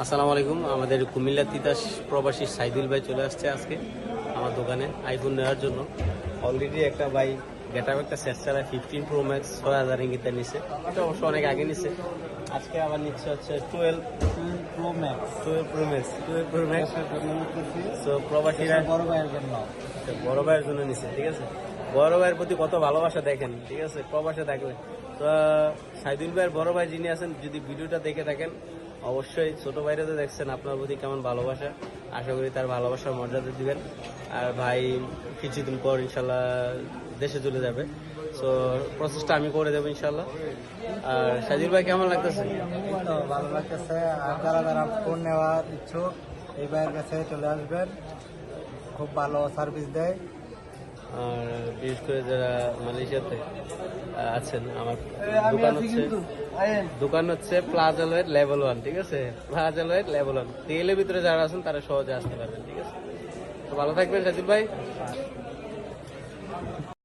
আসসালামু আলাইকুম। আমাদের কুমিল্লা তিতাস প্রবাসী সাইদুল ভাই চলে আসছে আজকে আমার দোকানে আইফোন নেওয়ার জন্য। অলরেডি একটা ভাই গেট আপ একটা সেট চালায় ফিফটিন প্রো ম্যাক্স ছয় হাজার ইঙ্গিতে নিছে এটা অবশ্য অনেক আগে নিছে। আজকে আবার নিচ্ছে হচ্ছে twelve pro max twelve pro max twelve pro max তো প্রবাসীরা বড় ভাইয়ের জন্য। বড় ভাইয়ের জন্য নিছে ঠিক আছে? বড় ভাইয়ের প্রতি কত ভালোবাসা দেখেন ঠিক আছে? প্রবাসে থাকলে। তো সাইদুল ভাইয়ের বড় ভাই যিনি আছেন যদি ভিডিওটা দেখে থাকেন অবশ্যই ছোট ভাইরা তো দেখছেন, আপনার প্রতি কেমন ভালোবাসা? আশা করি তার ভালোবাসার মর্যাদা দিবেন। আর ভাই কিছুদিন পর ইনশাল্লাহ দেশে চলে যাবে। তো প্রসেসটা আমি করে দেবো ইনশাল্লাহ। আর সাইদুল ভাই, কেমন লাগতেছে? ভালো লাগতেছে। আর যারা যারা ফোন নেওয়ার ইচ্ছুক, এই ভাইয়ের কাছে চলে আসবেন। খুব ভালো সার্ভিস দেয়। আর বিশেষ করে যারা মালয়েশিয়াতে আছেন আমার দোকান হচ্ছে দোকান হচ্ছে প্লাজা লয়ের লেভেল ওয়ান ঠিক আছে? প্লাজা লয়ের লেভেল ওয়ান তেলের ভিতরে যারা আছেন তারা সহজে আসতে পারবেন ঠিক আছে? তো ভালো থাকবেন সাজিব ভাই।